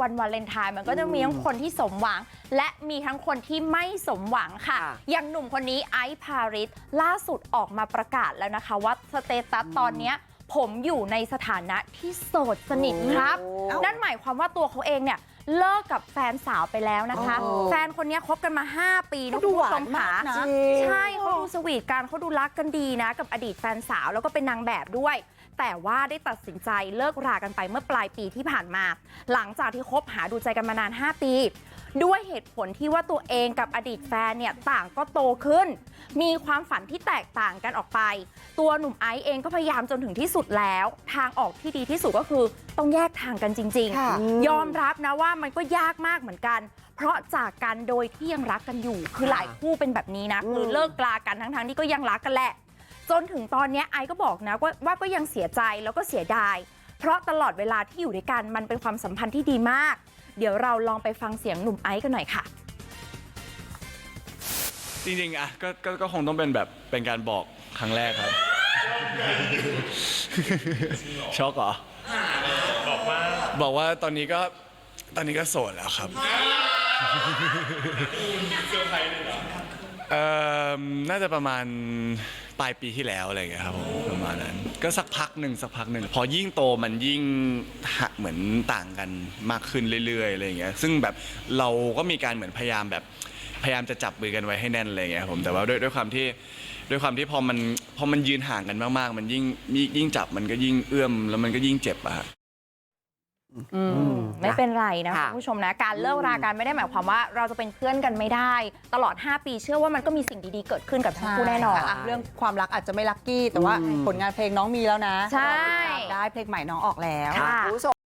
วันวาเลนไทน์มันก็จะมีทั้งคนที่สมหวัง และมีทั้งคนที่ไม่สมหวังค่ะค่ะ อย่างหนุ่มคนนี้ไอซ์พาริสล่าสุดออกมาประกาศแล้วนะคะ ว่าสเตตัสตอนเนี้ยผมอยู่ในสถานะที่โสดสนิทครับโอ้นั่นหมายความว่าตัวเขาเองเนี่ย เลิกกับแฟนสาวไปแล้วนะคะโอ้แฟนคนเนี้ยคบกันมา 5 ปีนะเขาดูคุณผู้ชมหวานมากค่ะนะใช่เขาดูสวีทกันเขาดูรักกันดีนะ กับอดีตแฟนสาวแล้วก็เป็นนางแบบด้วย แต่ว่าได้ตัดสินใจเลิกรากันไปเมื่อปลายปีที่ผ่านมา หลังจากที่คบหาดูใจกันมานาน 5 ปี ด้วยเหตุผลที่ว่าตัวเองกับอดีตแฟนเนี่ยต่างก็โตขึ้น มีความฝันที่แตกต่างกันออกไป ตัวหนุ่มไอซ์เองก็พยายามจนถึงที่สุดแล้ว ทางออกที่ดีที่สุดก็คือต้องแยกทางกันจริงค่ะๆยอมรับนะว่ามันก็ยากมากเหมือนกันเพราะจากกันโดยที่ยังรักกันอยู่คือหลายคู่เป็นแบบนี้นะคือเลิกกลากันทั้งๆที่ก็ยังรักกันแหละจนถึงตอนเนี้ยไอซ์ก็บอกนะว่าว่าก็ยังเสียใจแล้วก็เสียดายเพราะตลอดเวลาที่อยู่ด้วยกันมันเป็นความสัมพันธ์ที่ดีมาก เดี๋ยวเราลองไปฟังเสียงหนุ่มไอซ์กันหน่อยค่ะ จริงๆอะก็ก็ก็คงต้องเป็นแบบเป็นการบอกครั้งแรกครับ ช็อกเหรอ บอกว่าบอกว่าตอนนี้ก็ ตอนนี้ก็โสดแล้วครับเอ่อน่าจะประมาณปลายปีที่แล้วอะไรอย่างเงี้ยครับผมประมาณนั้น ก็สักพักหนึ่งสักพักหนึ่งพอยิ่งโตมันยิ่งหะเหมือนต่างกันมากขึ้นเรื่อยๆอะไรอย่างเงี้ยซึ่งแบบเราก็มีการเหมือนพยายามแบบพยายามจะจับมือกันไว้ให้แน่นอะไรอย่างเงี้ยครับผมแต่ว่าด้วยด้วยความที่ด้วยความที่พอมันพอมันยืนห่างกันมากๆ มันยิ่งยิ่งจับมันก็ยิ่งเอื้อมแล้วมันก็ยิ่งเจ็บอะฮะ ไม่เป็นไรนะค่ะคุณผู้ชมนะการเลิกรากันไม่ได้หมายความว่าเราจะเป็นเพื่อนกันไม่ได้ ตลอด 5 ปีเชื่อว่ามันก็มีสิ่งดีๆเกิดขึ้นกับทั้งคู่แน่นอนค่ะเรื่องความรักอาจจะไม่ลักกี้ แต่ว่าอืมผลงานเพลงน้องมีแล้วนะใช่รอติดตามได้เพลงใหม่น้องออกแล้วค่ะคุณผู้ชม